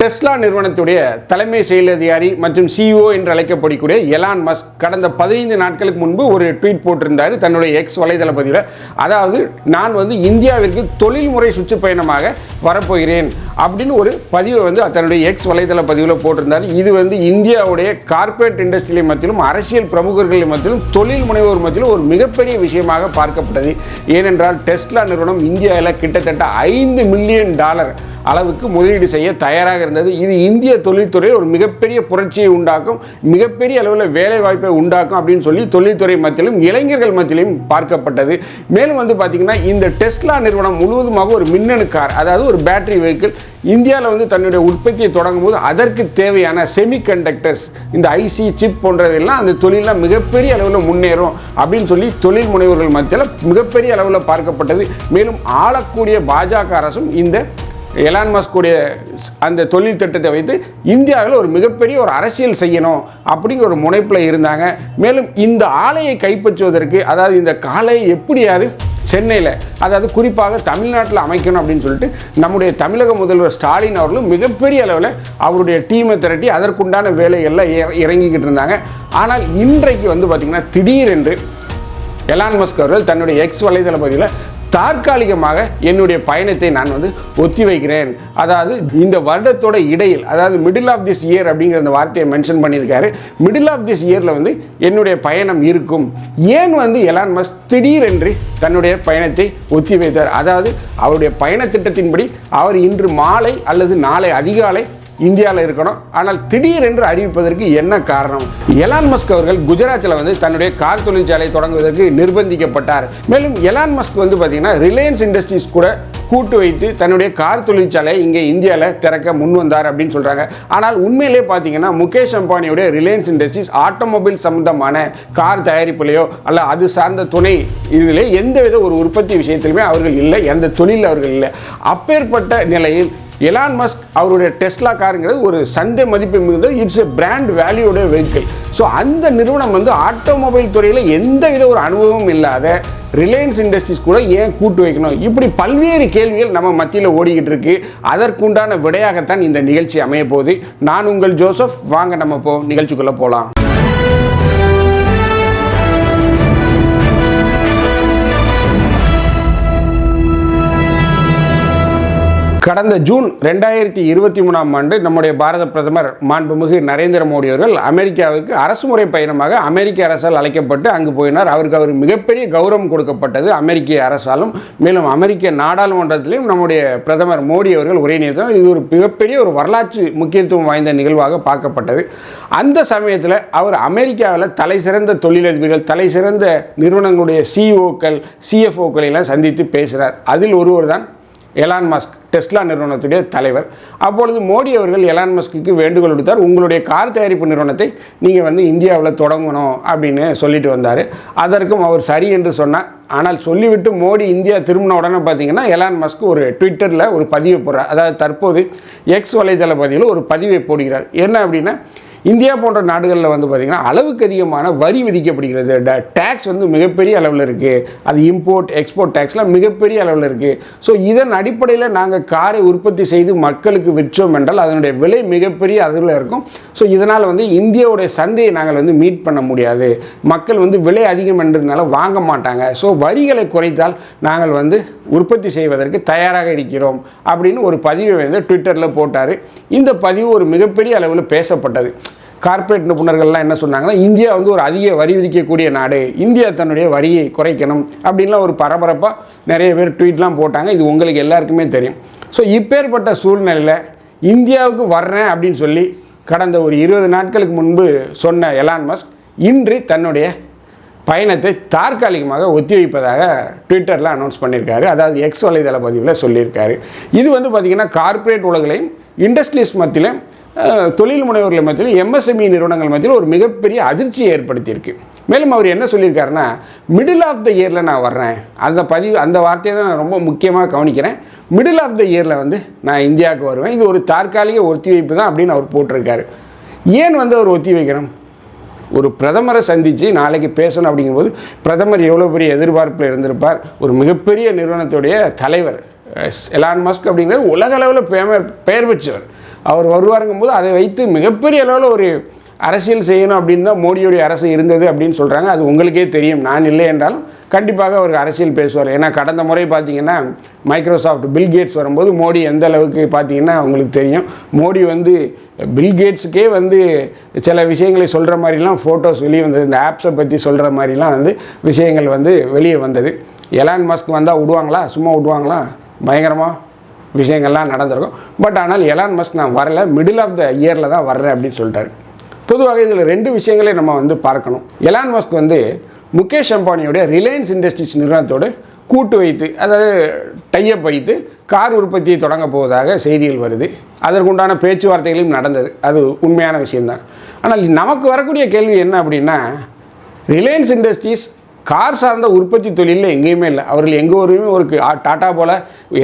Tesla நிறுவனத்துடைய தலைமை செயல் அதிகாரி மற்றும் சிஇஓ என்று அழைக்கப்படக்கூடிய எலான் மஸ்க் கடந்த பதினைந்து நாட்களுக்கு முன்பு ஒரு ட்வீட் போட்டிருந்தார் தன்னுடைய எக்ஸ் வலைதள பதிவில் அதாவது நான் வந்து இந்தியாவிற்கு தொழில்முறை சுற்றுப்பயணமாக வரப்போகிறேன் அப்படின்னு ஒரு பதிவை வந்து தன்னுடைய எக்ஸ் வலைதள பதிவில் போட்டிருந்தார். இது வந்து இந்தியாவுடைய கார்ப்பரேட் இண்டஸ்ட்ரியை மத்தியிலும் அரசியல் பிரமுகர்கள் மத்தியிலும் தொழில் முனைவோர் மத்தியிலும் ஒரு மிகப்பெரிய விஷயமாக பார்க்கப்பட்டது. ஏனென்றால் டெஸ்லா நிறுவனம் இந்தியாவில் கிட்டத்தட்ட ஐந்து மில்லியன் டாலர் அளவுக்கு முதலீடு செய்ய தயாராக இருந்தது. இது இந்திய தொழில்துறையில் ஒரு மிகப்பெரிய புரட்சியை உண்டாக்கும் மிகப்பெரிய அளவில் வேலை வாய்ப்பை உண்டாக்கும் அப்படின்னு சொல்லி தொழில்துறை மத்தியிலும் இளைஞர்கள் மத்தியிலும் பார்க்கப்பட்டது. மேலும் வந்து பார்த்திங்கன்னா இந்த டெஸ்லா நிறுவனம் முழுவதுமாக ஒரு மின்னணு கார் அதாவது ஒரு பேட்டரி வெஹிக்கிள் இந்தியாவில் வந்து தன்னுடைய உற்பத்தியை தொடங்கும் போது அதற்கு தேவையான செமிகண்டக்டர்ஸ் இந்த ஐசி சிப் போன்றதெல்லாம் அந்த தொழிலாம் மிகப்பெரிய அளவில் முன்னேறும் அப்படின்னு சொல்லி தொழில் முனைவர்கள் மத்தியில் மிகப்பெரிய அளவில் பார்க்கப்பட்டது. மேலும் ஆளக்கூடிய பாஜக அரசும் இந்த எலான் மஸ்குடைய அந்த தொழில் திட்டத்தை வைத்து இந்தியாவில் ஒரு மிகப்பெரிய ஒரு அரசியல் செய்யணும் அப்படிங்கிற ஒரு முனைப்பில் இருந்தாங்க. மேலும் இந்த ஆலையை கைப்பற்றுவதற்கு அதாவது இந்த காலையை எப்படியாவது சென்னையில் அதாவது குறிப்பாக தமிழ்நாட்டில் அமைக்கணும் அப்படின்னு சொல்லிட்டு நம்முடைய தமிழக முதல்வர் ஸ்டாலின் அவர்களும் மிகப்பெரிய அளவில் அவருடைய டீமை திரட்டி அதற்குண்டான வேலைகள்லாம் இற- இறங்கிக்கிட்டு இருந்தாங்க. ஆனால் இன்றைக்கு வந்து பார்த்திங்கன்னா திடீரென்று எலான் மஸ்க் அவர்கள் தன்னுடைய எக்ஸ் வலைதள பதிவில் தற்காலிகமாக என்னுடைய பயணத்தை நான் வந்து ஒத்தி வைக்கிறேன் அதாவது இந்த வருடத்தோட இடையில் அதாவது மிடில் ஆஃப் திஸ் இயர் அப்படிங்கிற அந்த வார்த்தையை மென்ஷன் பண்ணியிருக்காரு. மிடில் ஆஃப் திஸ் இயரில் வந்து என்னுடைய பயணம் இருக்கும். ஏன் வந்து எலான் மஸ் திடீரென்று தன்னுடைய பயணத்தை ஒத்தி வைத்தார் அதாவது அவருடைய பயண திட்டத்தின்படி அவர் இன்று மாலை அல்லது நாளை அதிகாலை இந்தியாவில் இருக்கணும். ஆனால் திடீரென்று அறிவிப்பதற்கு என்ன காரணம்? எலான் மஸ்க் அவர்கள் குஜராத்தில் வந்து தன்னுடைய கார் தொழிற்சாலை தொடங்குவதற்கு நிர்பந்திக்கப்பட்டார். மேலும் எலான் மஸ்க் வந்து பார்த்தீங்கன்னா ரிலையன்ஸ் இண்டஸ்ட்ரீஸ் கூட கூட்டு வைத்து தன்னுடைய கார் தொழிற்சாலை இங்கே இந்தியாவில் திறக்க முன் வந்தார் அப்படின்னு சொல்கிறாங்க ஆனால் உண்மையிலே பார்த்தீங்கன்னா முகேஷ் அம்பானியுடைய ரிலையன்ஸ் இண்டஸ்ட்ரீஸ் ஆட்டோமொபைல் சம்பந்தமான கார் தயாரிப்புலையோ அல்ல அது சார்ந்த துணை இதிலே எந்தவித ஒரு உற்பத்தி விஷயத்திலுமே அவர்கள் இல்லை. எந்த தொழில் அவர்கள் இல்லை. அப்பேற்பட்ட நிலையில் எலான் மஸ்க் அவருடைய டெஸ்லா காருங்கிறது ஒரு சந்தை மதிப்பு மிகுந்த இட்ஸ் எ பிராண்ட் வேல்யூடைய வெஹிக்கிள் ஸோ அந்த நிறுவனம் வந்து ஆட்டோமொபைல் துறையில் எந்த வித ஒரு அனுபவமும் இல்லாத ரிலையன்ஸ் இண்டஸ்ட்ரீஸ் கூட ஏன் கூட்டு வைக்கணும்? இப்படி பல்வேறு கேள்விகள் நம்ம மத்தியில் ஓடிக்கிட்டு இருக்கு. அதற்குண்டான விடையாகத்தான் இந்த நிகழ்ச்சி அமைய போகுது நான் உங்கள் ஜோசப் வாங்க நம்ம போ நிகழ்ச்சிக்குள்ளே போகலாம் கடந்த ஜூன் ரெண்டாயிரத்தி இருபத்தி மூணாம் ஆண்டு நம்முடைய பாரத பிரதமர் மாண்புமிகு நரேந்திர மோடி அவர்கள் அமெரிக்காவுக்கு அரசுமுறை பயணமாக அமெரிக்க அரசால் அழைக்கப்பட்டு அங்கு போயினார். அவருக்கு அவர் மிகப்பெரிய கௌரவம் கொடுக்கப்பட்டது அமெரிக்க அரசாலும் மேலும் அமெரிக்க நாடாளுமன்றத்திலையும் நம்முடைய பிரதமர் மோடி அவர்கள் உரை நிறுத்தினார் இது ஒரு மிகப்பெரிய ஒரு வரலாற்று முக்கியத்துவம் வாய்ந்த நிகழ்வாக பார்க்கப்பட்டது. அந்த சமயத்தில் அவர் அமெரிக்காவில் தலை சிறந்த தொழிலதிபர்கள் தலை சிறந்த நிறுவனங்களுடைய சிஇஓக்கள் சிஎஃப்ஓக்களை எல்லாம் சந்தித்து பேசுகிறார் அதில் ஒருவர் தான் எலான் மஸ்க் டெஸ்லா நிறுவனத்துடைய தலைவர். அப்பொழுது மோடி அவர்கள் எலான் மஸ்க்கு வேண்டுகோள் விடுத்தார். உங்களுடைய கார் தயாரிப்பு நிறுவனத்தை நீங்கள் வந்து இந்தியாவில் தொடங்கணும் அப்படின்னு சொல்லிட்டு வந்தார். அதற்கும் அவர் சரி என்று சொன்னார். ஆனால் சொல்லிவிட்டு மோடி இந்தியா திரும்பின உடனே பார்த்தீங்கன்னா எலான் மஸ்க் ஒரு ட்விட்டரில் ஒரு பதிவை போடுறார். அதாவது தற்போது எக்ஸ் வலைதள பதிவில் ஒரு பதிவை போடுகிறார். என்ன அப்படின்னா இந்தியா போன்ற நாடுகளில் வந்து பார்த்திங்கன்னா அளவுக்கு அதிகமான வரி விதிக்கப்படுகிறது. டேக்ஸ் வந்து மிகப்பெரிய அளவில் இருக்குது அது இம்போர்ட் எக்ஸ்போர்ட் டேக்ஸ்லாம் மிகப்பெரிய அளவில் இருக்குது ஸோ இதன் அடிப்படையில் நாங்கள் காரை உற்பத்தி செய்து மக்களுக்கு விற்றோம் என்றால் அதனுடைய விலை மிகப்பெரிய அதில் இருக்கும். ஸோ இதனால் வந்து இந்தியாவுடைய சந்தையை நாங்கள் வந்து மீட் பண்ண முடியாது. மக்கள் வந்து விலை அதிகம் என்றதுனால வாங்க மாட்டாங்க. ஸோ வரிகளை குறைத்தால் நாங்கள் வந்து உற்பத்தி செய்வதற்கு தயாராக இருக்கிறோம் அப்படின்னு ஒரு பதிவை வந்து ட்விட்டரில் போட்டார். இந்த பதிவு ஒரு மிகப்பெரிய அளவில் பேசப்பட்டது. கார்ப்பரேட் நிபுணர்கள்லாம் என்ன சொன்னாங்கன்னா இந்தியா வந்து ஒரு அதிக வரி விதிக்கக்கூடிய நாடு. இந்தியா தன்னுடைய வரியை குறைக்கணும். அப்படின்லாம் ஒரு பரபரப்பாக நிறைய பேர் ட்வீட்லாம் போட்டாங்க. இது உங்களுக்கு எல்லாருக்குமே தெரியும். ஸோ இப்பேற்பட்ட சூழ்நிலையில் இந்தியாவுக்கு வர்றேன் அப்படின்னு சொல்லி கடந்த ஒரு இருபது நாட்களுக்கு முன்பு சொன்ன எலான் மஸ்க் இன்று தன்னுடைய பயணத்தை தற்காலிகமாக ஒத்திவைப்பதாக ட்விட்டரில் அனௌன்ஸ் பண்ணியிருக்காரு. அதாவது எக்ஸ் வலைதள பதிவில் சொல்லியிருக்காரு. இது வந்து பார்த்திங்கன்னா கார்ப்பரேட் உலகிலையும் இண்டஸ்ட்ரீஸ் மத்தியிலும் தொழில் முனைவர்கள் மத்தியிலும் எம்எஸ்எம்இ நிறுவனங்கள் மத்தியில் ஒரு மிகப்பெரிய அதிர்ச்சியை ஏற்படுத்தியிருக்கு. மேலும் அவர் என்ன சொல்லியிருக்காருன்னா மிடில் ஆஃப் த இயரில் நான் வர்றேன். அந்த பதிவு அந்த வார்த்தையை தான் நான் ரொம்ப முக்கியமாக கவனிக்கிறேன். மிடில் ஆஃப் த இயரில் வந்து நான் இந்தியாவுக்கு வருவேன். இது ஒரு தற்காலிக ஒத்திவைப்பு தான் அப்படின்னு அவர் போட்டிருக்காரு. ஏன் வந்து அவர் ஒத்தி வைக்கணும்? ஒரு பிரதமரை சந்தித்து நாளைக்கு பேசணும் அப்படிங்கும்போது பிரதமர் எவ்வளோ பெரிய எதிர்பார்ப்பில் இருந்திருப்பார்? ஒரு மிகப்பெரிய நிறுவனத்துடைய தலைவர் எலான் மஸ்க் அப்படிங்கிற உலக அளவில் பெயர் பெயர் பெற்றவர். அவர் வருவாருங்கும் போது அதை வைத்து மிகப்பெரிய அளவில் ஒரு அரசியல் செய்யணும் அப்படின்னு தான் மோடியுடைய அரசு இருந்தது அப்படின்னு சொல்கிறாங்க அது உங்களுக்கே தெரியும். நான் இல்லை என்றாலும் கண்டிப்பாக அவர் அரசியல் பேசுவார். ஏன்னா கடந்த முறை பார்த்தீங்கன்னா மைக்ரோசாஃப்ட் பில் கேட்ஸ் வரும்போது மோடி எந்த அளவுக்கு பார்த்தீங்கன்னா உங்களுக்கு தெரியும். மோடி வந்து பில் கேட்ஸுக்கே வந்து சில விஷயங்களை சொல்கிற மாதிரிலாம் ஃபோட்டோஸ் வெளியே வந்தது. இந்த ஆப்ஸை பற்றி சொல்கிற மாதிரிலாம் வந்து விஷயங்கள் வந்து வெளியே வந்தது. எலான் மஸ்க் வந்தால் விடுவாங்களா? சும்மா விடுவாங்களா? பயங்கரமாக விஷயங்கள்லாம் நடந்திருக்கும். பட் ஆனால் எலான் மஸ்க் நான் வரல. மிடில் ஆஃப் த இயரில் தான் வர்றேன் அப்படின்னு சொல்லிட்டாரு. பொதுவாக இதில் ரெண்டு விஷயங்களே நம்ம வந்து பார்க்கணும். எலான் மஸ்க் வந்து முகேஷ் அம்பானியோடைய ரிலையன்ஸ் இண்டஸ்ட்ரீஸ் நிறுவனத்தோடு கூட்டு வைத்து அதாவது டையப் வைத்து கார் உற்பத்தியை தொடங்க போவதாக செய்திகள் வருது. அதற்குண்டான பேச்சுவார்த்தைகளும் நடந்தது. அது உண்மையான விஷயம்தான். ஆனால் நமக்கு வரக்கூடிய கேள்வி என்ன அப்படின்னா ரிலையன்ஸ் இண்டஸ்ட்ரீஸ் கார் சார்ந்த உற்பத்தி தொழிலில் எங்கேயுமே இல்லை. அவர்கள் எங்கே ஒருமே ஒரு டாட்டா போல்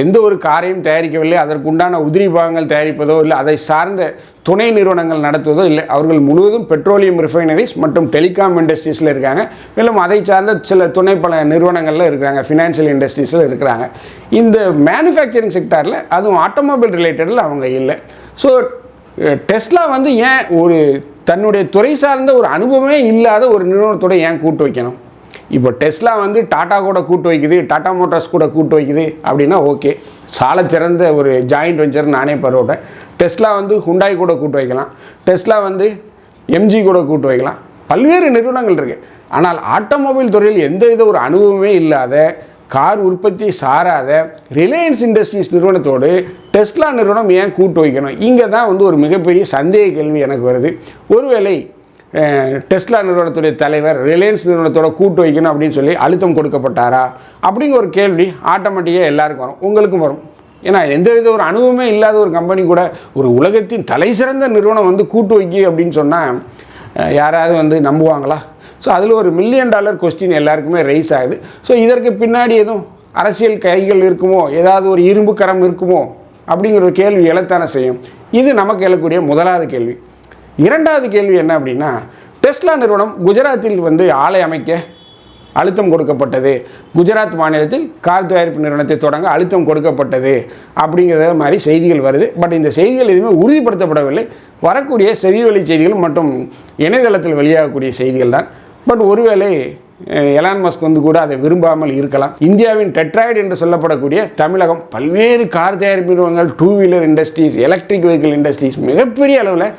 எந்த ஒரு காரையும் தயாரிக்கவில்லை. அதற்குண்டான உதிரி பாகங்கள் தயாரிப்பதோ இல்லை அதை சார்ந்த துணை நிறுவனங்கள் நடத்துவதோ இல்லை. அவர்கள் முழுவதும் பெட்ரோலியம் ரிஃபைனரிஸ் மற்றும் டெலிகாம் இண்டஸ்ட்ரீஸில் இருக்காங்க. மேலும் அதை சார்ந்த சில துணை பல நிறுவனங்களில் இருக்கிறாங்க. ஃபினான்ஷியல் இண்டஸ்ட்ரீஸில் இருக்கிறாங்க. இந்த மேனுஃபேக்சரிங் செக்டாரில் அதுவும் ஆட்டோமொபைல் ரிலேட்டடில் அவங்க இல்லை. ஸோ டெஸ்லா வந்து ஏன் ஒரு தன்னுடைய துறை சார்ந்த ஒரு அனுபவமே இல்லாத ஒரு நிறுவனத்தோட ஏன் கூட்டு வைக்கணும்? இப்போ டெஸ்லா வந்து டாட்டா கூட கூட்டு வைக்குது டாட்டா மோட்டார்ஸ் கூட கூட்டு வைக்குது அப்படின்னா ஓகே. சால சிறந்த ஒரு ஜாயிண்ட் வெஞ்சர் நானே பரவோட்டேன் டெஸ்லா வந்து ஹுண்டாய் கூட கூட்டு வைக்கலாம். டெஸ்லா வந்து எம்ஜி கூட கூட்டு வைக்கலாம். பல்வேறு நிறுவனங்கள் இருக்குது ஆனால் ஆட்டோமொபைல் துறையில் எந்த வித ஒரு அனுபவமே இல்லாத கார் உற்பத்தி சாராத ரிலையன்ஸ் இண்டஸ்ட்ரீஸ் நிறுவனத்தோடு டெஸ்லா நிறுவனம் ஏன் கூட்டு வைக்கணும்? இங்கே தான் வந்து ஒரு மிகப்பெரிய சந்தேக கேள்வி எனக்கு வருது. ஒருவேளை டெஸ்லா நிறுவனத்துடைய தலைவர் ரிலையன்ஸ் நிறுவனத்தோட கூட்டு வைக்கணும் அப்படின்னு சொல்லி அழுத்தம் கொடுக்கப்பட்டாரா? அப்படிங்கிற ஒரு கேள்வி ஆட்டோமேட்டிக்காக எல்லாருக்கும் வரும். உங்களுக்கும் வரும். ஏன்னா எந்த வித ஒரு அனுபவமே இல்லாத ஒரு கம்பெனி கூட ஒரு உலகத்தின் தலை சிறந்த நிறுவனம் வந்து கூட்டு வைக்கி அப்படின்னு சொன்னால் யாராவது வந்து நம்புவாங்களா? ஸோ அதில் ஒரு மில்லியன் டாலர் கொஸ்டின் எல்லாருக்குமே ரைஸ் ஆகுது. ஸோ இதற்கு பின்னாடி எதுவும் அரசியல் கைகள் இருக்குமோ? ஏதாவது ஒரு இரும்பு கரம் இருக்குமோ? அப்படிங்கிற ஒரு கேள்வி எழத்தான செய்யும். இது நமக்கு எழக்கூடிய முதலாவது கேள்வி. இரண்டாவது கேள்வி என்ன அப்படின்னா டெஸ்லா நிறுவனம் குஜராத்தில் வந்து ஆலை அமைக்க அழுத்தம் கொடுக்கப்பட்டது. குஜராத் மாநிலத்தில் கார் தயாரிப்பு நிறுவனத்தை தொடங்க அழுத்தம் கொடுக்கப்பட்டது அப்படிங்கிற மாதிரி செய்திகள் வருது. பட் இந்த செய்திகள் எதுவுமே உறுதிப்படுத்தப்படவில்லை. வரக்கூடிய செவிவழி செய்திகள் மற்றும் இணையதளத்தில் வெளியாகக்கூடிய செய்திகள் தான். பட் ஒருவேளை எலான் மஸ்க் வந்து கூட அதை விரும்பாமல் இருக்கலாம். இந்தியாவின் டெட்ராய்டு என்று சொல்லப்படக்கூடிய தமிழகம் பல்வேறு கார் தயாரிப்பு நிறுவனங்கள் two wheeler industries electric vehicle industries மிகப்பெரிய அளவில்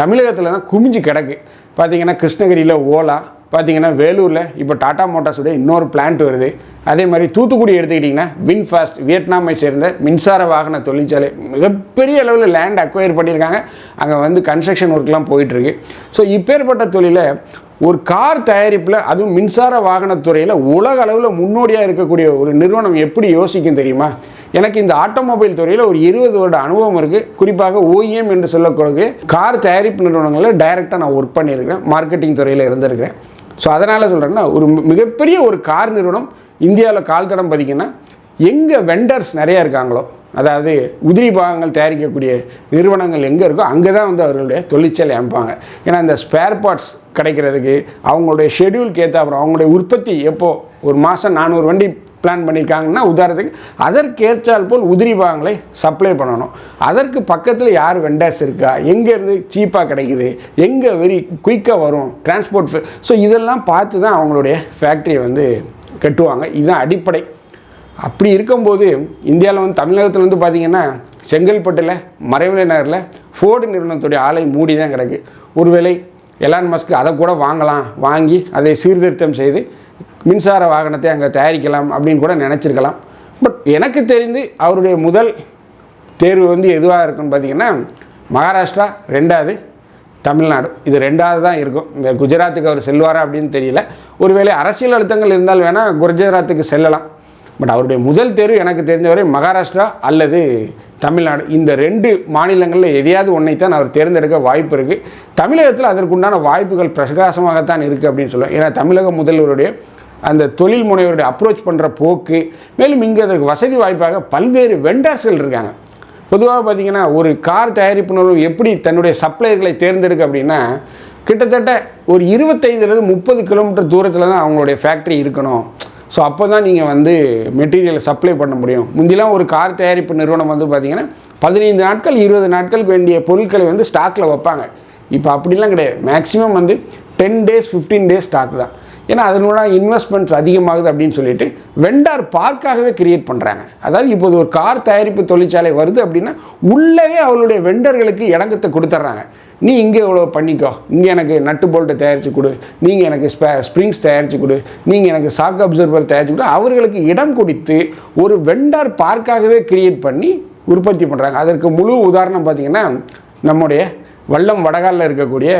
தமிழகத்தில் தான் குமிஞ்சு கிடக்கு. பார்த்தீங்கன்னா கிருஷ்ணகிரியில் ஓலா பார்த்தீங்கன்னா வேலூரில் இப்போ டாடா மோட்டார்ஸோட இன்னொரு பிளான்ட் வருது. அதே மாதிரி தூத்துக்குடி எடுத்துக்கிட்டிங்கன்னா வின்ஃபாஸ்ட் வியட்நாமை சேர்ந்த மின்சார வாகன தொழிற்சாலை. மிகப்பெரிய அளவில் லேண்ட் அக்வயர் பண்ணியிருக்காங்க. அங்கே வந்து கன்ஸ்ட்ரக்ஷன் ஒர்க்லாம் போயிட்டுருக்கு. ஸோ இப்பேற்பட்ட தொழிலை ஒரு கார் தயாரிப்பில் அதுவும் மின்சார வாகனத்துறையில் உலக அளவில் முன்னோடியாக இருக்கக்கூடிய ஒரு நிறுவனம் எப்படி யோசிக்கும் தெரியுமா? எனக்கு இந்த ஆட்டோமொபைல் துறையில் ஒரு இருபது வருட அனுபவம் இருக்குது குறிப்பாக ஓஇஎம் என்று சொல்லக்கூடிய கார் தயாரிப்பு நிறுவனங்களில் டைரெக்டாக நான் ஒர்க் பண்ணியிருக்கிறேன். மார்க்கெட்டிங் துறையில் இருந்திருக்கிறேன். ஸோ அதனால் சொல்கிறேன்னா ஒரு மிகப்பெரிய ஒரு கார் நிறுவனம் இந்தியாவில் கால் தடம் பதிங்கன்னா எங்கே வெண்டர்ஸ் நிறையா இருக்காங்களோ அதாவது உதிரி பாகங்கள் தயாரிக்கக்கூடிய நிறுவனங்கள் எங்கே இருக்கோ அங்கே தான் வந்து அவர்களுடைய தொழிற்சாலை அமைப்பாங்க. ஏன்னா இந்த ஸ்பேர் பார்ட்ஸ் கிடைக்கிறதுக்கு அவங்களுடைய ஷெட்யூலுக்கு ஏற்ற அப்புறம் அவங்களுடைய உற்பத்தி எப்போது ஒரு மாதம் நானூறு வண்டி பிளான் பண்ணியிருக்காங்கன்னா உதாரணத்துக்கு அதற்கேற்றால் போல் உதிரி பாகங்களை சப்ளை பண்ணணும். அதற்கு பக்கத்தில் யார் வெண்டர்ஸ் இருக்கா? எங்கேருந்து சீப்பாக கிடைக்குது? எங்கே வெரி குயிக்காக வரும்? டிரான்ஸ்போர்ட் ஸோ இதெல்லாம் பார்த்து தான் அவங்களுடைய ஃபேக்ட்ரியை வந்து கட்டுவாங்க. இதுதான் அடிப்படை. அப்படி இருக்கும்போது இந்தியாவில் வந்து தமிழகத்தில் வந்து பார்த்திங்கன்னா செங்கல்பட்டில் மறைமலை நகரில் ஃபோர்டு நிறுவனத்துடைய ஆலை மூடி தான் கிடக்கு. ஒருவேளை எலான் மஸ்க்கு அதை கூட வாங்கலாம். வாங்கி அதை சீர்திருத்தம் செய்து மின்சார வாகனத்தை அங்கே தயாரிக்கலாம் அப்படின்னு கூட நினச்சிருக்கலாம். பட் எனக்கு தெரிந்து அவருடைய முதல் தேர்வு வந்து எதுவாக இருக்குன்னு பார்த்தீங்கன்னா மகாராஷ்டிரா ரெண்டாவது தமிழ்நாடு. இது ரெண்டாவது தான் இருக்கும். இந்த குஜராத்துக்கு அவர் செல்வாரா அப்படின்னு தெரியல. ஒருவேளை அரசியல் அழுத்தங்கள் இருந்தால் வேணால் குஜராத்துக்கு செல்லலாம். பட் அவருடைய முதல் தேர்வு எனக்கு தெரிஞ்சவரை மகாராஷ்டிரா அல்லது தமிழ்நாடு. இந்த ரெண்டு மாநிலங்களில் எதையாவது ஒன்றைத்தான் அவர் தேர்ந்தெடுக்க வாய்ப்பு இருக்குது தமிழகத்தில் அதற்குண்டான வாய்ப்புகள் பிரகாசமாகத்தான் இருக்குது அப்படின்னு சொல்லுவேன். ஏன்னா தமிழக முதல்வருடைய அந்த தொழில் முனைவருடைய அப்ரோச் பண்ணுற போக்கு மேலும் இங்கே அதற்கு வசதி வாய்ப்பாக பல்வேறு வெண்டர்ஸ்கள் இருக்காங்க. பொதுவாக பார்த்தீங்கன்னா ஒரு கார் தயாரிப்பு நிறுவனம் எப்படி தன்னுடைய சப்ளையர்களை தேர்ந்தெடுக்க அப்படின்னா கிட்டத்தட்ட ஒரு இருபத்தைந்துலேருந்து முப்பது கிலோமீட்டர் தூரத்தில் தான் அவங்களுடைய ஃபேக்ட்ரி இருக்கணும். ஸோ அப்போ தான் நீங்கள் வந்து மெட்டீரியலை சப்ளை பண்ண முடியும். முந்திலாம் ஒரு கார் தயாரிப்பு நிறுவனம் வந்து பார்த்தீங்கன்னா பதினைந்து நாட்கள் இருபது நாட்களுக்கு வேண்டிய பொருட்களை வந்து ஸ்டாக்கில் வைப்பாங்க. இப்போ அப்படிலாம் கிடையாது. மேக்ஸிமம் வந்து ten days fifteen days stock தான். ஏன்னா அதனோட இன்வெஸ்ட்மெண்ட்ஸ் அதிகமாகுது அப்படின்னு சொல்லிட்டு வெண்டார் பார்க்காகவே கிரியேட் பண்ணுறாங்க அதாவது இப்போது ஒரு கார் தயாரிப்பு தொழிற்சாலை வருது அப்படின்னா உள்ளவே அவளுடைய வெண்டர்களுக்கு இடங்கத்தை கொடுத்துட்றாங்க. நீ இங்கே இவ்வளோ பண்ணிக்கோ. இங்கே எனக்கு நட்டு போல்ட்டை தயாரித்து கொடு. நீங்கள் எனக்கு ஸ்பே ஸ்ப்ரிங்ஸ் தயாரித்து கொடு. நீங்கள் எனக்கு சாக் அப்சர்வர் தயாரித்து கொடு. அவர்களுக்கு இடம் கொடுத்து ஒரு வெண்டார் பார்க்காகவே கிரியேட் பண்ணி உற்பத்தி பண்ணுறாங்க அதற்கு முழு உதாரணம் பார்த்திங்கன்னா நம்முடைய வல்லம் வடகாலில் இருக்கக்கூடிய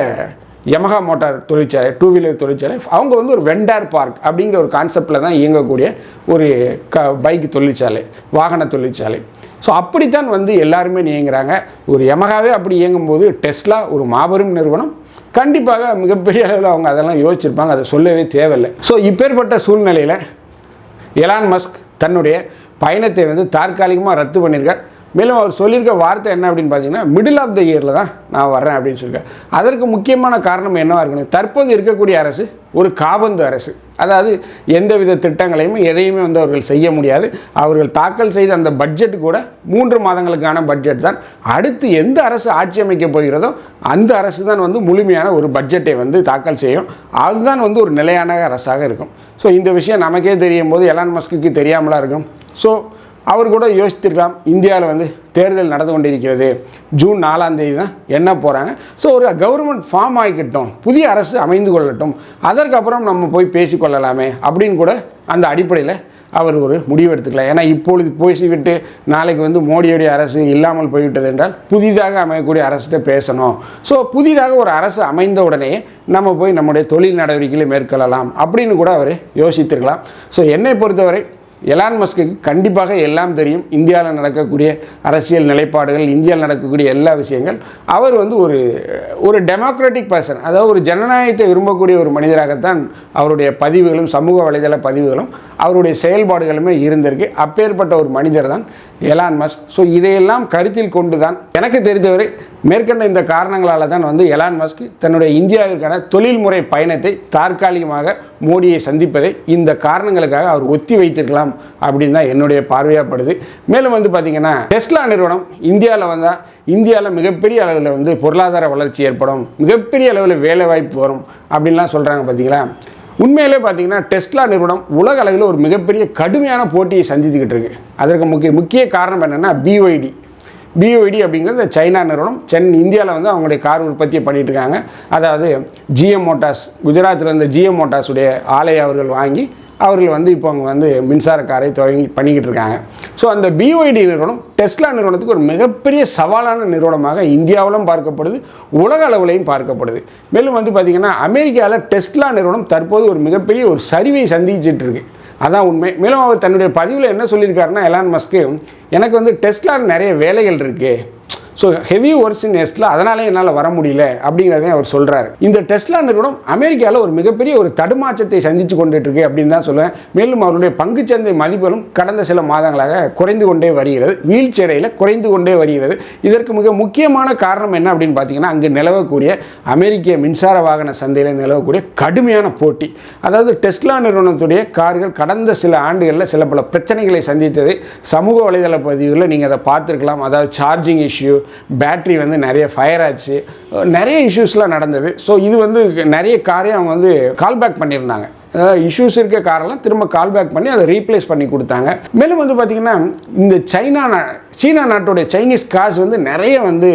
யமஹா மோட்டார் தொழிற்சாலை டூ வீலர் தொழிற்சாலை அவங்க வந்து ஒரு வெண்டார் பார்க் அப்படிங்கிற ஒரு கான்செப்டில் தான் இயங்கக்கூடிய ஒரு க பைக் தொழிற்சாலை வாகன தொழிற்சாலை. ஸோ அப்படித்தான் வந்து எல்லாருமே இயங்குறாங்க. ஒரு யமகாவே அப்படி இயங்கும்போது டெஸ்லா ஒரு மாபெரும் நிறுவனம். கண்டிப்பாக மிகப்பெரிய அளவில் அவங்க அதெல்லாம் யோசிச்சிருப்பாங்க. அதை சொல்லவே தேவையில்லை. ஸோ இப்பேற்பட்ட சூழ்நிலையில் எலான் மஸ்க் தன்னுடைய பயணத்தை வந்து தற்காலிகமாக ரத்து பண்ணியிருக்கார். மேலும் அவர் சொல்லியிருக்க வார்த்தை என்ன அப்படின்னு பார்த்தீங்கன்னா மிடில் ஆஃப் த இயரில் தான் நான் வர்றேன் அப்படின்னு சொல்லியிருக்காரு அதற்கு முக்கியமான காரணம் என்னவாக இருக்கணும்? தற்போது இருக்கக்கூடிய அரசு ஒரு காபந்து அரசு. அதாவது எந்தவித திட்டங்களையும் எதையுமே வந்து அவர்கள் செய்ய முடியாது. அவர்கள் தாக்கல் செய்த அந்த பட்ஜெட் கூட மூன்று மாதங்களுக்கான பட்ஜெட் தான். அடுத்து எந்த அரசு ஆட்சி அமைக்க போகிறதோ அந்த அரசு தான் வந்து முழுமையான ஒரு பட்ஜெட்டை வந்து தாக்கல் செய்யும். அதுதான் வந்து ஒரு நிலையான அரசாக இருக்கும். ஸோ இந்த விஷயம் நமக்கே தெரியும் போது எலான் மஸ்குக்கு தெரியாமலாம் இருக்கும். ஸோ அவர் கூட யோசித்திருக்கலாம். இந்தியாவில் வந்து தேர்தல் நடந்து கொண்டிருக்கிறது. ஜூன் நாலாம் தேதி தான் என்ன போகிறாங்க ஸோ ஒரு கவர்மெண்ட் ஃபார்ம் ஆகிக்கட்டும் புதிய அரசு அமைந்து கொள்ளட்டும் அதற்கப்புறம் நம்ம போய் பேசிக்கொள்ளலாமே அப்படின்னு கூட அந்த அடிப்படையில் அவர் ஒரு முடிவு எடுத்துக்கலாம் ஏன்னா இப்பொழுது பேசிவிட்டு நாளைக்கு வந்து மோடியுடைய அரசு இல்லாமல் போய்விட்டது என்றால் புதிதாக அமையக்கூடிய அரசிட்ட பேசணும். ஸோ புதிதாக ஒரு அரசு அமைந்த உடனே நம்ம போய் நம்முடைய தொழில் நடவடிக்கைகளை மேற்கொள்ளலாம் அப்படின்னு கூட அவர் யோசித்திருக்கலாம். ஸோ என்னை பொறுத்தவரை எலான் மஸ்க்கு கண்டிப்பாக எல்லாம் தெரியும். இந்தியாவில் நடக்கக்கூடிய அரசியல் நிலைப்பாடுகள் இந்தியாவில் நடக்கக்கூடிய எல்லா விஷயங்கள். அவர் வந்து ஒரு ஒரு டெமோக்ராட்டிக் பர்சன் அதாவது ஒரு ஜனநாயகத்தை விரும்பக்கூடிய ஒரு மனிதராகத்தான் அவருடைய பதிவுகளும் சமூக வலைதள பதிவுகளும் அவருடைய செயல்பாடுகளுமே இருந்திருக்கு. அப்பேற்பட்ட ஒரு மனிதர் தான் எலான் மஸ்க். ஸோ இதையெல்லாம் கருத்தில் கொண்டு தான் எனக்கு தெரிந்தவரை மேற்கண்ட இந்த காரணங்களால் தான் வந்து எலான் மஸ்க் தன்னுடைய இந்தியாவிற்கான தொழில்முறை பயணத்தை தற்காலிகமாக மோடியை சந்திப்பதை இந்த காரணங்களுக்காக அவர் ஒத்தி வைத்திருக்கலாம் அப்படின்னு தான் என்னுடைய பார்வையாகப்படுது மேலும் வந்து பார்த்திங்கன்னா டெஸ்லா நிறுவனம் இந்தியாவில் வந்தால் இந்தியாவில் மிகப்பெரிய அளவில் வந்து பொருளாதார வளர்ச்சி ஏற்படும். மிகப்பெரிய அளவில் வேலை வாய்ப்பு வரும் அப்படின்லாம் சொல்கிறாங்க பார்த்தீங்களா? உண்மையிலே பார்த்தீங்கன்னா டெஸ்லா நிறுவனம் உலக அளவில் ஒரு மிகப்பெரிய கடுமையான போட்டியை சந்தித்துக்கிட்டு இருக்கு. அதற்கு முக்கிய முக்கிய காரணம் என்னென்னா பிஒய்டி பிஓடி அப்படிங்கிறது சைனா நிறுவனம். சென் இந்தியாவில் வந்து அவங்களுடைய கார் உற்பத்தியை பண்ணிகிட்டு இருக்காங்க. அதாவது ஜிஎம் மோட்டார்ஸ் குஜராத்தில் இருந்த ஜிஎம் மோட்டார்ஸுடைய ஆலையை அவர்கள் வாங்கி அவர்கள் வந்து இப்போ அவங்க வந்து மின்சார காரை தொடங்கி பண்ணிக்கிட்டு இருக்காங்க. ஸோ அந்த பிஒய்டி நிறுவனம் டெஸ்லா நிறுவனத்துக்கு ஒரு மிகப்பெரிய சவாலான நிறுவனமாக இந்தியாவிலும் பார்க்கப்படுது உலக அளவுலையும் பார்க்கப்படுது. மேலும் வந்து பார்த்திங்கன்னா அமெரிக்காவில் டெஸ்லா நிறுவனம் தற்போது ஒரு மிகப்பெரிய ஒரு சரிவை சந்திச்சுட்டு இருக்கு அதான் உண்மை. மேலும் அவர் தன்னுடைய பதிவில் என்ன சொல்லியிருக்காருன்னா எலான் மஸ்க்கு எனக்கு வந்து டெஸ்ட்லாவில் நிறைய வேலைகள் இருக்குது ஸோ ஹெவி ஒர்க்ஸ் நெஸ்ட்டில் டெஸ்ட்லா அதனாலே என்னால் வர முடியல அப்படிங்கிறதையும் அவர் சொல்கிறார் இந்த டெஸ்ட்லா நிறுவனம் அமெரிக்காவில் ஒரு மிகப்பெரிய ஒரு தடுமாற்றத்தை சந்தித்து கொண்டுட்டு இருக்கு அப்படின்னு தான் சொல்லுவேன். மேலும் அவருடைய பங்குச்சந்தை மதிப்புகளும் கடந்த சில மாதங்களாக குறைந்து கொண்டே வருகிறது. வீழ்ச்சியடையில் குறைந்து கொண்டே வருகிறது. இதற்கு மிக முக்கியமான காரணம் என்ன அப்படின்னு பார்த்தீங்கன்னா அங்கு நிலவக்கூடிய அமெரிக்க மின்சார வாகன சந்தையில் நிலவக்கூடிய கடுமையான போட்டி. அதாவது டெஸ்ட்லா நிறுவனத்துடைய கார்கள் கடந்த சில ஆண்டுகளில் சில பல பிரச்சனைகளை சந்தித்தது. சமூக வலைதள பதிவுகளில் நீங்கள் அதை பார்த்துருக்கலாம். அதாவது சார்ஜிங் இஷ்யூ பேட்ரி வந்து நிறைய ஃபயர் ஆச்சு. நிறைய இஷ்யூஸ்லாம் நடந்தது. ஸோ இது வந்து நிறைய காரையும் அவங்க வந்து கால் பேக் பண்ணியிருந்தாங்க. இஷ்யூஸ் இருக்க காரெல்லாம் திரும்ப கால் பேக் பண்ணி அதை ரீப்ளேஸ் பண்ணி கொடுத்தாங்க. மேலும் வந்து பார்த்திங்கன்னா இந்த சைனா சீனா நாட்டுடைய சைனீஸ் காசு வந்து நிறைய வந்து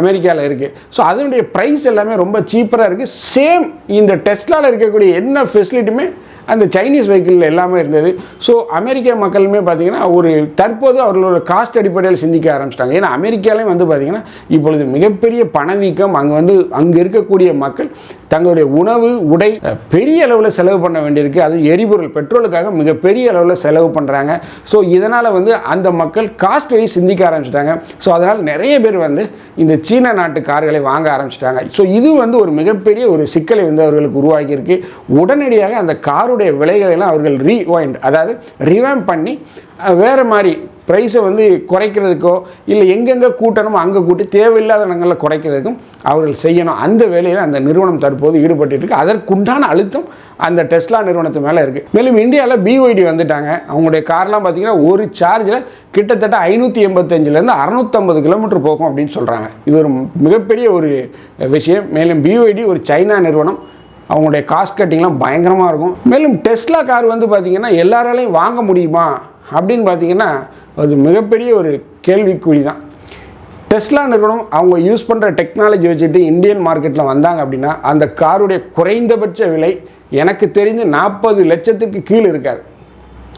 அமெரிக்காவில் இருக்குது ஸோ அதனுடைய ப்ரைஸ் எல்லாமே ரொம்ப சீப்பராக இருக்குது சேம் இந்த டெஸ்ட்லாவில் இருக்கக்கூடிய என்ன ஃபெசிலிட்டியுமே அந்த சைனீஸ் வெஹிக்கிள் எல்லாமே இருந்தது. ஸோ அமெரிக்க மக்களுமே பார்த்திங்கன்னா ஒரு தற்போது அவர்களோட காஸ்ட் அடிப்படையில் சிந்திக்க ஆரம்பிச்சிட்டாங்க. ஏன்னா அமெரிக்காலையும் வந்து பார்த்திங்கன்னா இப்பொழுது மிகப்பெரிய பணவீக்கம் அங்கே வந்து அங்கே இருக்கக்கூடிய மக்கள் தங்களுடைய உணவு உடை பெரிய அளவில் செலவு பண்ண வேண்டியிருக்கு. அது எரிபொருள் பெட்ரோலுக்காக மிகப்பெரிய அளவில் செலவு பண்ணுறாங்க ஸோ இதனால் வந்து அந்த மக்கள் காஸ்ட் வைஸ் சிந்திக்க ஆரம்பிச்சிட்டாங்க. ஸோ அதனால் நிறைய பேர் வந்து இந்த சீன நாட்டு கார்களை வாங்க ஆரம்பிச்சிட்டாங்க. ஸோ இது வந்து ஒரு மிகப்பெரிய ஒரு சிக்கலை வந்து அவர்களுக்கு உருவாக்கியிருக்கு. உடனடியாக அந்த காருடைய விலைகளை எல்லாம் அவர்கள் ரீவைண்ட் அதாவது ரிவைம் பண்ணி வேறு மாதிரி ப்ரைஸை வந்து குறைக்கிறதுக்கோ இல்லை எங்கெங்கே கூட்டணுமோ அங்கே கூட்டி தேவையில்லாத இடங்களில் குறைக்கிறதுக்கும் அவர்கள் செய்யணும். அந்த வேலையில் அந்த நிறுவனம் தற்போது ஈடுபட்டு இருக்கு. அதற்குண்டான அழுத்தம் அந்த டெஸ்லா நிறுவனத்து மேலே இருக்குது மேலும் இந்தியாவில் பிஒய்டி வந்துட்டாங்க. அவங்களுடைய கார்லாம் பார்த்தீங்கன்னா ஒரு சார்ஜில் கிட்டத்தட்ட ஐநூற்றி எண்பத்தஞ்சிலேருந்து அறநூற்றம்பது கிலோமீட்டர் போகும் அப்படின்னு சொல்கிறாங்க இது ஒரு மிகப்பெரிய ஒரு விஷயம். மேலும் பிஒய்டி ஒரு சைனா நிறுவனம். அவங்களுடைய காஸ்ட் கட்டிங்லாம் பயங்கரமாக இருக்கும். மேலும் டெஸ்லா கார் வந்து பார்த்திங்கன்னா எல்லாராலையும் வாங்க முடியுமா அப்படின்னு பார்த்தீங்கன்னா அது மிகப்பெரிய ஒரு கேள்விக்குறி தான் டெஸ்லா நிறுவனம் அவங்க யூஸ் பண்ணுற டெக்னாலஜி வச்சுட்டு இந்தியன் மார்க்கெட்டில் வந்தாங்க அப்படின்னா அந்த காருடைய குறைந்தபட்ச விலை எனக்கு தெரிந்து நாற்பது லட்சத்துக்கு கீழே இருக்காது.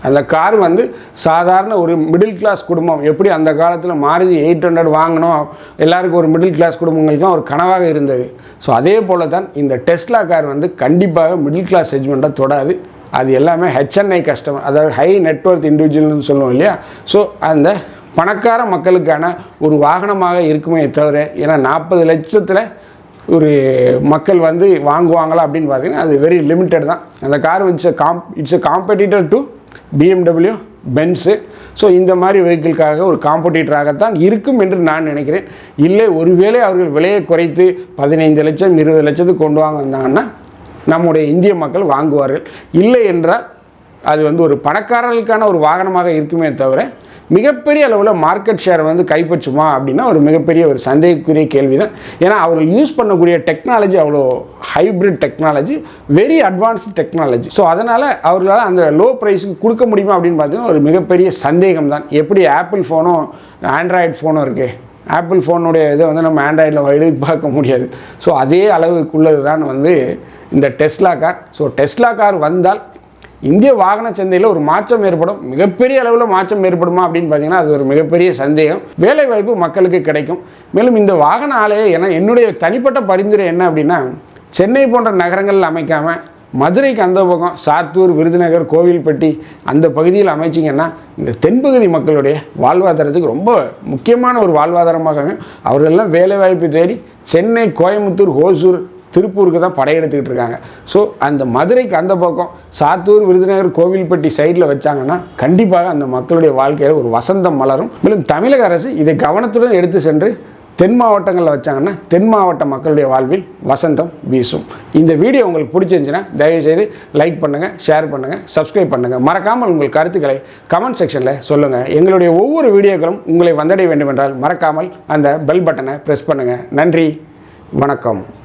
அந்த கார் வந்து சாதாரண ஒரு மிடில் கிளாஸ் குடும்பம். எப்படி அந்த காலத்தில் மாறுதி எயிட் ஹண்ட்ரட் வாங்கணும் எல்லாருக்கும் ஒரு மிடில் கிளாஸ் குடும்பங்களுக்குலாம் ஒரு கனவாக இருந்தது. ஸோ அதே போல தான் இந்த டெஸ்லா கார் வந்து கண்டிப்பாக மிடில் கிளாஸ் செக்மெண்ட்டை தொடாது. அது எல்லாமே ஹெச்என்ஐ கஸ்டமர் அதாவது ஹை நெட்ஒர்க் இண்டிவிஜுவல்னு சொல்லுவோம் இல்லையா? ஸோ அந்த பணக்கார மக்களுக்கான ஒரு வாகனமாக இருக்குமே தவிர ஏன்னா நாற்பது லட்சத்தில் ஒரு மக்கள் வந்து வாங்குவாங்களா அப்படின்னு பார்த்தீங்கன்னா அது வெரி லிமிட்டட் தான். அந்த car it's com it's a competitor to BMW Benz so இந்த மாதிரி வெஹிக்கிள்காக ஒரு காம்படிட்டராகத்தான் இருக்கும் என்று நான் நினைக்கிறேன். இல்லை ஒருவேளை அவர்கள் விலையை குறைத்து பதினைந்து லட்சம் இருபது லட்சத்துக்கு கொண்டு வாங்க வந்தாங்கன்னா நம்முடைய இந்திய மக்கள் வாங்குவார்கள். இல்லை என்றால் அது வந்து ஒரு பணக்காரர்களுக்கான ஒரு வாகனமாக இருக்குமே தவிர மிகப்பெரிய அளவில் மார்க்கெட் ஷேரை வந்து கைப்பற்றுமா அப்படின்னா ஒரு மிகப்பெரிய ஒரு சந்தேகக்குரிய கேள்வி தான் ஏன்னா அவர்கள் யூஸ் பண்ணக்கூடிய டெக்னாலஜி அவ்வளோ hybrid technology very advanced technology so அதனால் அவர்களால் அந்த லோ ப்ரைஸுக்கு கொடுக்க முடியுமா அப்படின்னு பார்த்தீங்கன்னா ஒரு மிகப்பெரிய சந்தேகம் தான் எப்படி ஆப்பிள் ஃபோனும் ஆண்ட்ராய்டு ஃபோனும் இருக்குது ஆப்பிள் ஃபோனுடைய இதை வந்து நம்ம ஆண்ட்ராய்டில் எழுதி பார்க்க முடியாது. ஸோ அதே அளவுக்குள்ளது தான் வந்து இந்த Tesla car. So Tesla car வந்தால் இந்திய வாகன சந்தையில் ஒரு மாற்றம் ஏற்படும். மிகப்பெரிய அளவில் மாற்றம் ஏற்படுமா அப்படின்னு பார்த்தீங்கன்னா அது ஒரு மிகப்பெரிய சந்தேகம். வேலைவாய்ப்பு மக்களுக்கு கிடைக்கும். மேலும் இந்த வாகன ஆலையை என என்னுடைய தனிப்பட்ட பரிந்துரை என்ன அப்படின்னா சென்னை போன்ற நகரங்களில் அமைக்காமல் மதுரைக்கு அந்த பக்கம் சாத்தூர் விருதுநகர் கோவில்பட்டி அந்த பகுதியில் அமைச்சிங்கன்னா இந்த தென்பகுதி மக்களுடைய வாழ்வாதாரத்துக்கு ரொம்ப முக்கியமான ஒரு வாழ்வாதாரமாக அவர்களெல்லாம் வேலைவாய்ப்பு தேடி சென்னை கோயம்புத்தூர் ஹோசூர் திருப்பூருக்கு தான் படையெடுத்துக்கிட்டு இருக்காங்க. ஸோ அந்த மதுரைக்கு அந்த பக்கம் சாத்தூர் விருதுநகர் கோவில்பட்டி சைடில் வச்சாங்கன்னா கண்டிப்பாக அந்த மக்களுடைய வாழ்க்கையில் ஒரு வசந்தம் மலரும். மேலும் தமிழக அரசு இதை கவனத்துடன் எடுத்து சென்று தென் மாவட்டங்களில் வச்சாங்கன்னா தென் மாவட்ட மக்களுடைய வாழ்வில் வசந்தம் வீசும். இந்த வீடியோ உங்களுக்கு பிடிச்சிருந்துச்சுன்னா தயவுசெய்து லைக் பண்ணுங்கள் ஷேர் பண்ணுங்கள் சப்ஸ்கிரைப் பண்ணுங்கள் மறக்காமல் உங்கள் கருத்துக்களை கமெண்ட் செக்ஷனில் சொல்லுங்கள் எங்களுடைய ஒவ்வொரு வீடியோக்களும் உங்களை வந்தடைய வேண்டுமென்றால் மறக்காமல் அந்த பெல் பட்டனை ப்ரெஸ் பண்ணுங்கள் நன்றி வணக்கம்.